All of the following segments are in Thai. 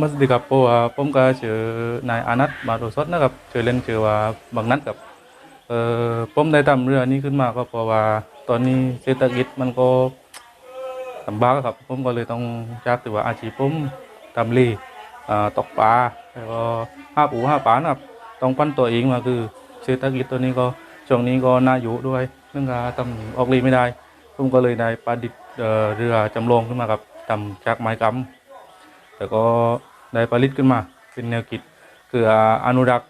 มาสดีครับเพราะว่าผมก็ชื่อนายอานัทมาโรสดนะครับชื่อเล่นชื่อว่าบางนัทครับเอ่อผมได้ทำเรือนี้ขึ้นมาก็เพราะว่าตอนนี้เศรษฐกิจมันก็ลำบากครับผมก็เลยต้องจากถือว่าอาชีพผมทำเรือตกปลาแล้วก็ห้าปูห้าปลานะครับต้องปั้นตัวเองมาคือเศรษฐกิจตัวนี้ก็ช่วงนี้ก็น่าอยู่ด้วยเรื่องการทำออกเรือไม่ได้ ผมก็เลยได้ประดิษฐ์เรือจำลองขึ้นมาครับทำจากไม้กำแล้วก็ ได้ผลิตขึ้นมา เป็นแนวคิดคืออนุรักษ์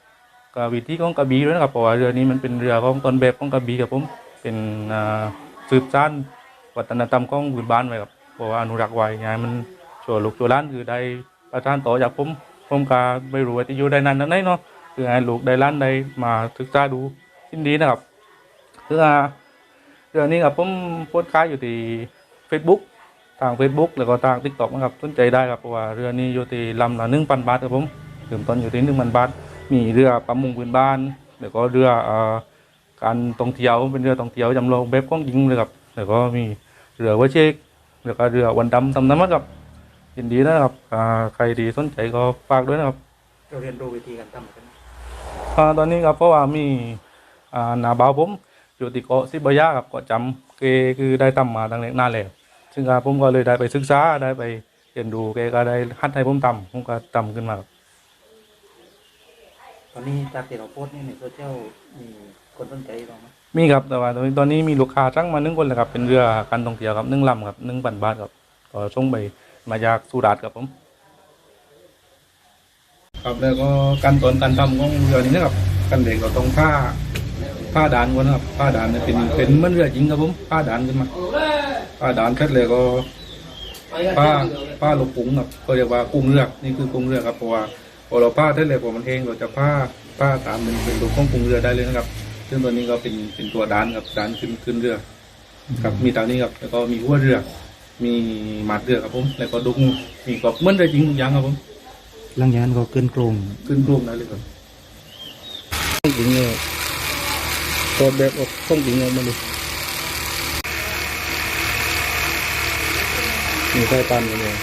กวิธีของกระบี่ด้วยนะครับเพราะว่าเรือนี้มันเป็นเรือของต้นแบบของกระบี่ครับผมเป็นสืบสานวัฒนธรรมของพื้นบ้านไว้ครับเพราะว่าอนุรักษ์ไว้ไงมันชั่วลูกชัวล้านคือได้ประทานต่อจากผมผมก็ไม่รู้ว่าจะอยู่ได้นานนักไหนเนาะคือให้ลูกได้ล้านได้มาศึกษาดูยินดีนะครับคือเรือนี้ครับผมโพสต์ขายอยู่ที่ Facebook ทาง Facebook แล้วก็ทาง TikTok นะครับสนใจได้ครับเพราะว่าเรือนี้อยู่ที่ลำละหนึ่งพันบาทครับผมเริ่มต้นอยู่ที่หนึ่งพันบาท มีเรือประมงพื้นบ้านแล้วก็เรือเอ่อการท่องเที่ยวเป็นเรือท่องเที่ยวจำลองแบบของจริงเลยครับแล้วก็มีเรือวัวเชกแล้วก็เรือวันดำทำน้ำมันครับยินดีนะครับอ่าใครดีสนใจก็ฝากด้วยนะครับเราเรียนรู้วิธีการทำกันอ่าตอนนี้ครับเพราะว่ามีอ่านาบ่าวผมอยู่ที่เกาะซิบายาครับเกาะจำเกคือได้ทำมาตั้งแต่นานแล้ว ซึ่งอ่าผมก็เลยได้ไปศึกษาได้ไปเรียนรู้แกก็ได้ฮัดให้ผมทำผมก็ทำขึ้นมาครับตอนนี้จากที่เราโพสต์นี่ในโซเชียลมีคนสนใจบ้างไหมมีครับแต่ว่าตอนนี้ตอนนี้มีลูกค้าสั่งมาหนึ่งคนเลยครับเป็นเรือการท่องเที่ยวครับหนึ่งลำครับหนึ่งพันบาทครับก็ส่งไปมาจากสุราษฎร์ครับผมครับแล้วก็การตอนการทำของเรือนี้นะครับกันเด็กเราต้องผ้าผ้าด่านก่อนนะครับผ้าด่านเนี่ยเป็นเป็นเหมือนเรือจริงครับผมผ้าด่านขึ้นมา ผ้าด่านเสร็จเลยก็ผ้าผ้าลูกกุ้งครับก็เรียกว่ากุ้งเรือนี่คือกุ้งเรือครับเพราะว่าพอเราผ้าเสร็จเลยพอมันแห้งเราจะผ้าผ้าตามเป็นเป็นลูกของกุ้งเรือได้เลยนะครับ ซึ่งตัวนี้ก็เป็นเป็นตัวดานครับดานขึ้นขึ้นเรือครับมีตามนี้ครับแล้วก็มีหัวเรือ มีหมัดเรือครับผมแล้วก็ดุกงูมีกบเหมือนเรือจริงทุกอย่างครับผมหลังจากนั้นก็ขึ้นโครงขึ้นรวมได้เลยครับจริงเลยตัวแบบออกต้องจริงเลยมาเลย มีไฟตันกันเลย